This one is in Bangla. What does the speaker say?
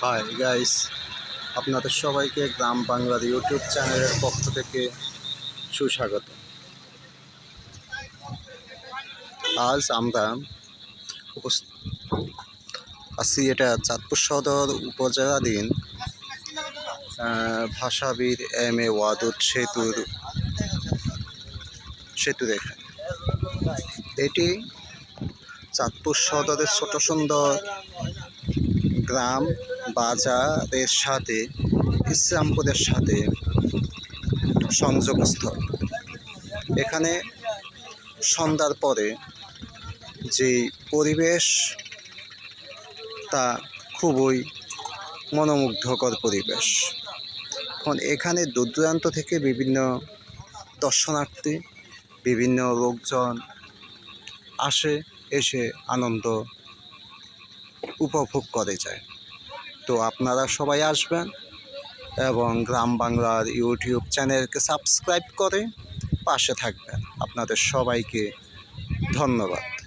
হাই গাইস আপনাদের সবাইকে গ্রাম বাংলার ইউটিউব চ্যানেলের পক্ষ থেকে সুস্বাগত। আজ আমরা আছি এটা চাঁদপুর সদর উপজেলাধীন আহ, ভাষাবীর এম এ ওয়াদুদ সেতুর সেতু এখানে এটি চাঁদপুর সদরের ছোট সুন্দর গ্রাম বাজারের সাথে, ইসলামপুরের সাথে সংযোগস্থল। এখানে সন্ধ্যার পরে যে পরিবেশ, তা খুবই মনোমুগ্ধকর পরিবেশ। এখন এখানে দূর দূরান্ত থেকে বিভিন্ন দর্শনার্থী, বিভিন্ন লোকজন আসে, এসে আনন্দ উপভোগ করে যায়। তো আপনারা সবাই আসবেন এবং গ্রাম বাংলার ইউটিউব চ্যানেলকে সাবস্ক্রাইব করে পাশে থাকবেন। আপনাদের সবাইকে ধন্যবাদ।